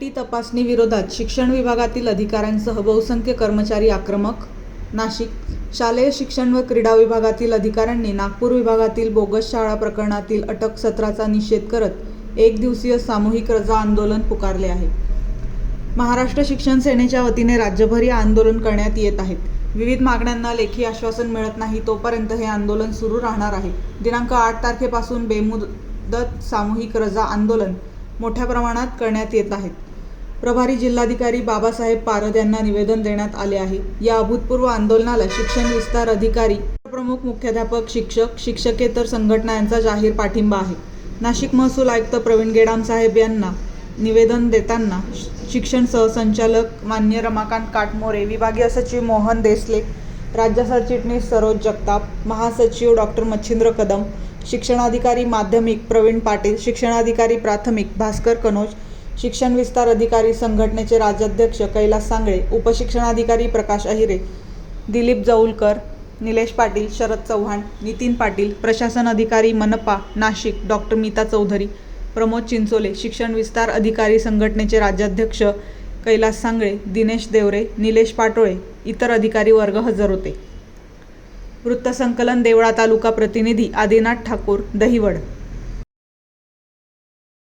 T तपासणी विरोधात शिक्षण विभागातील अधिकाऱ्यांसह बहुसंख्य कर्मचारी आक्रमक नाशिक शालेय शिक्षण व क्रीडा विभागातील अधिकाऱ्यांनी नागपूर विभागातील बोगस शाळा प्रकरणातील अटक सत्राचा निषेध करत एक दिवसीय सामूहिक रजा आंदोलन पुकारले आहे. महाराष्ट्र शिक्षण सेनेच्या वतीने राज्यभर हे आंदोलन करण्यात येत आहेत विविध मागण्यांना लेखी आश्वासन मिळत नाही तोपर्यंत हे आंदोलन सुरू राहणार आहे. दिनांक आठ तारखेपासून बेमुदत सामूहिक रजा आंदोलन मोठ्या प्रमाणात करण्यात येत आहेत प्रभारी जिल्हाधिकारी बाबासाहेब पारद यांना निवेदन देण्यात आले आहे. या अभूतपूर्व आंदोलनाला शिक्षण विस्तार अधिकारी प्रमुख मुख्याध्यापक शिक्षक शिक्षकेतर संघटना यांचा जाहीर पाठिंबा आहे. नाशिक महसूल आयुक्त प्रवीण गेडाम साहेब यांना निवेदन देताना शिक्षण सहसंचालक मान्य रमाकांत काटमोरे विभागीय सचिव मोहन देसले राज्य सरचिटणीस सरोज जगताप महासचिव डॉक्टर मच्छिंद्र कदम शिक्षणाधिकारी माध्यमिक प्रवीण पाटील शिक्षणाधिकारी प्राथमिक भास्कर कनोज शिक्षण विस्तार अधिकारी संघटनेचे राज्याध्यक्ष कैलास सांगळे उपशिक्षणाधिकारी प्रकाश अहिरे दिलीप जौलकर निलेश पाटील शरद चव्हाण नितीन पाटील प्रशासन अधिकारी मनपा नाशिक डॉक्टर मीता चौधरी प्रमोद चिंचोले शिक्षण विस्तार अधिकारी संघटनेचे राज्याध्यक्ष कैलास सांगळे दिनेश देवरे निलेश पाटोळे इतर अधिकारी वर्ग हजर होते. वृत्तसंकलन देवळा तालुका प्रतिनिधी आदिनाथ ठाकूर दहिवड.